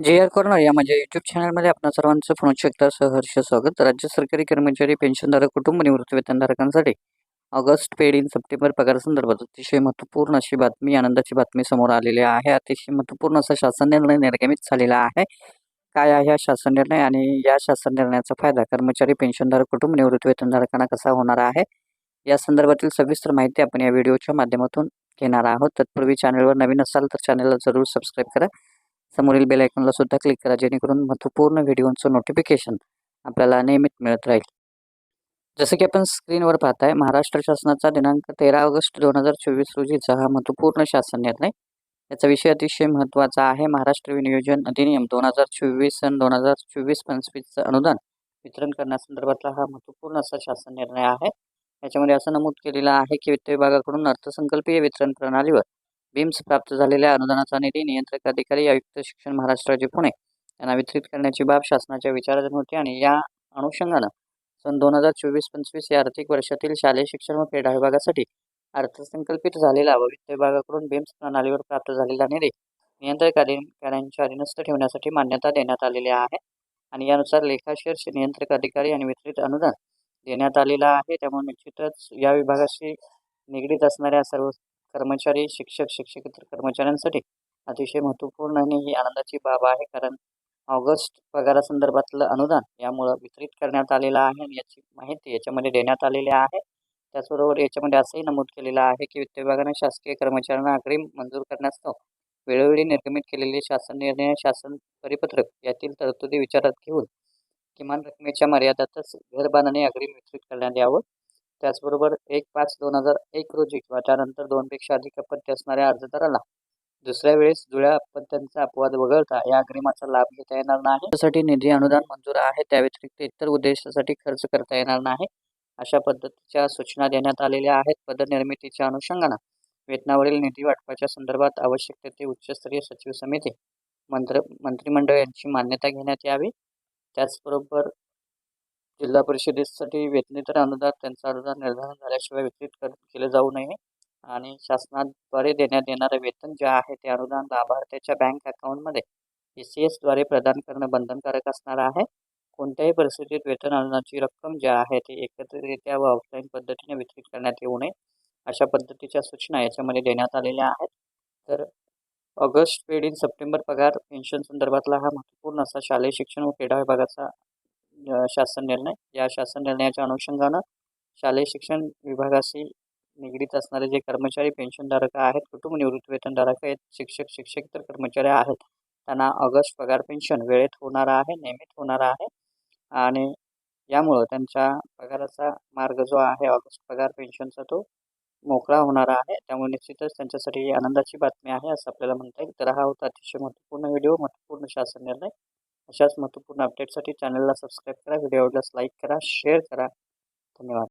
जे R corner या माझ्या युट्यूब चॅनलमध्ये आपण सर्वांचं पुन्हा एकदा सहर्ष स्वागत. राज्य सरकारी कर्मचारी पेन्शनधारक कुटुंब निवृत्तीवेतनधारकांसाठी ऑगस्ट पेड इन सप्टेंबर पगार संदर्भात अतिशय महत्त्वपूर्ण अशी बातमी आनंदाची बातमी समोर आलेली आहे. अतिशय महत्त्वपूर्ण असा शासन निर्णय निर्गमित झालेला आहे. काय आहे हा शासन निर्णय आणि या शासन निर्णयाचा फायदा कर्मचारी पेन्शनधारक कुटुंब निवृत्तीवेतनधारकांना कसा होणार आहे? या संदर्भातील सविस्तर माहिती आपण या व्हिडिओच्या माध्यमातून घेणार आहोत. तत्पूर्वी चॅनलवर नवीन असाल तर चॅनलला जरूर सबस्क्राईब करा. समोरील बेल आयकॉनला सुद्धा क्लिक करा जेणेकरून महत्त्वपूर्ण व्हिडिओचं नोटिफिकेशन आपल्याला नियमित मिळत राहील. जसं की आपण स्क्रीनवर पाहताय महाराष्ट्र शासनाचा दिनांक तेरा ऑगस्ट दोन हजार चोवीस रोजीचा हा महत्त्वपूर्ण शासन निर्णय. याचा विषय अतिशय महत्त्वाचा आहे. महाराष्ट्र विनियोजन अधिनियम दोन हजार चोवीस आणि दोन हजार चोवीस पंचवीसचं अनुदान वितरण करण्यासंदर्भातला हा महत्त्वपूर्ण असा शासन निर्णय आहे. याच्यामध्ये असं नमूद केलेलं आहे की वित्त विभागाकडून अर्थसंकल्पीय वितरण प्रणालीवर बीम्स प्राप्त झालेल्या अनुदानाचा निधी नियंत्रक अधिकारी आयुक्त शिक्षण महाराष्ट्राचे पुणे यांना वितरित करण्याची बाब शासनाच्या विचाराधीन होती आणि या अनुषंगानं सन दोन हजार चोवीस पंचवीस या आर्थिक वर्षातील शालेय शिक्षण व क्रीडा विभागासाठी अर्थसंकल्पित झालेला व वित्त विभागाकडून बीम्स प्रणालीवर प्राप्त झालेला निधी नियंत्रक अधिकाऱ्यांच्या अधीनस्थ ठेवण्यासाठी मान्यता देण्यात आलेली आहे आणि यानुसार लेखाशीर्ष नियंत्रक अधिकारी आणि वितरित अनुदान देण्यात आलेलं आहे. त्यामुळे निश्चितच या विभागाशी निगडीत असणाऱ्या सर्व कर्मचारी शिक्षक शिक्षकेतर कर्मचाऱ्यांसाठी अतिशय महत्त्वपूर्ण आणि ही आनंदाची बाब आहे. कारण ऑगस्ट पगारासंदर्भातलं अनुदान यामुळं वितरित करण्यात आलेलं आहे आणि याची माहिती याच्यामध्ये देण्यात आलेली आहे. त्याचबरोबर याच्यामध्ये असंही नमूद केलेलं आहे की वित्त विभागाने शासकीय कर्मचाऱ्यांना अग्रिम मंजूर करण्यास्तव वेळोवेळी निर्गमित केलेले शासन निर्णय शासन परिपत्रक यातील तरतुदी विचारात घेऊन किमान रकमेच्या मर्यादातच घर बांधणे अग्रिम वितरित करण्यात यावं. त्याचबरोबर एक पाच दोन हजार एक रोजी किंवा त्यानंतर दोनपेक्षा अधिक अपत्य असणाऱ्या अर्जदाराला दुसऱ्या वेळेस जुळ्या अपत्यांचा अपवाद वगळता या अग्रिमाचा लाभ घेता येणार नाही. त्यासाठी निधी अनुदान मंजूर आहे. त्या व्यतिरिक्त इतर उद्देशासाठी खर्च करता येणार नाही. अशा पद्धतीच्या सूचना देण्यात आलेल्या आहेत. पदनिर्मितीच्या अनुषंगानं वेतनावरील निधी वाटपाच्या संदर्भात आवश्यक ते उच्चस्तरीय सचिव समिती मंत्र मंत्रिमंडळ यांची मान्यता घेण्यात यावी. त्याचबरोबर जिल्हा परिषदेसाठी वेतनेतर अनुदान त्यांचा अनुदान निर्धारण झाल्याशिवाय वितरित कर केलं जाऊ नये. आणि शासनाद्वारे देण्यात येणारे वेतन जे आहे ते अनुदान लाभार्थ्याच्या बँक अकाउंटमध्ये ई सी एसद्वारे प्रदान करणं बंधनकारक असणार आहे. कोणत्याही परिस्थितीत वेतन अनुदानाची रक्कम जी आहे ती एकत्रितरित्या व ऑफलाईन पद्धतीने वितरित करण्यात येऊ नये अशा पद्धतीच्या सूचना याच्यामध्ये देण्यात आलेल्या आहेत. तर ऑगस्ट पेड इन सप्टेंबर पगार पेन्शन संदर्भातला हा महत्त्वपूर्ण असा शालेय शिक्षण व क्रीडा विभागाचा शासन निर्णय. या शासन निर्णयाच्या अनुषंगानं शालेय शिक्षण विभागाशी निगडीत असणारे जे कर्मचारी पेन्शनधारक आहेत कुटुंब निवृत्ती वेतनधारक आहेत शिक्षक शिक्षकेतर कर्मचारी आहेत त्यांना ऑगस्ट पगार पेन्शन वेळेत होणार आहे नियमित होणार आहे आणि यामुळं त्यांच्या पगाराचा मार्ग जो आहे ऑगस्ट पगार पेन्शनचा तो मोकळा होणार आहे. त्यामुळे निश्चितच त्यांच्यासाठी आनंदाची बातमी आहे असं आपल्याला म्हणता येईल. तर हा होता अतिशय महत्त्वपूर्ण व्हिडिओ महत्त्वपूर्ण शासन निर्णय. अशाच महत्त्वपूर्ण अपडेटसाठी चॅनलला सबस्क्राईब करा. व्हिडिओ आवडल्यास लाईक करा शेअर करा. धन्यवाद.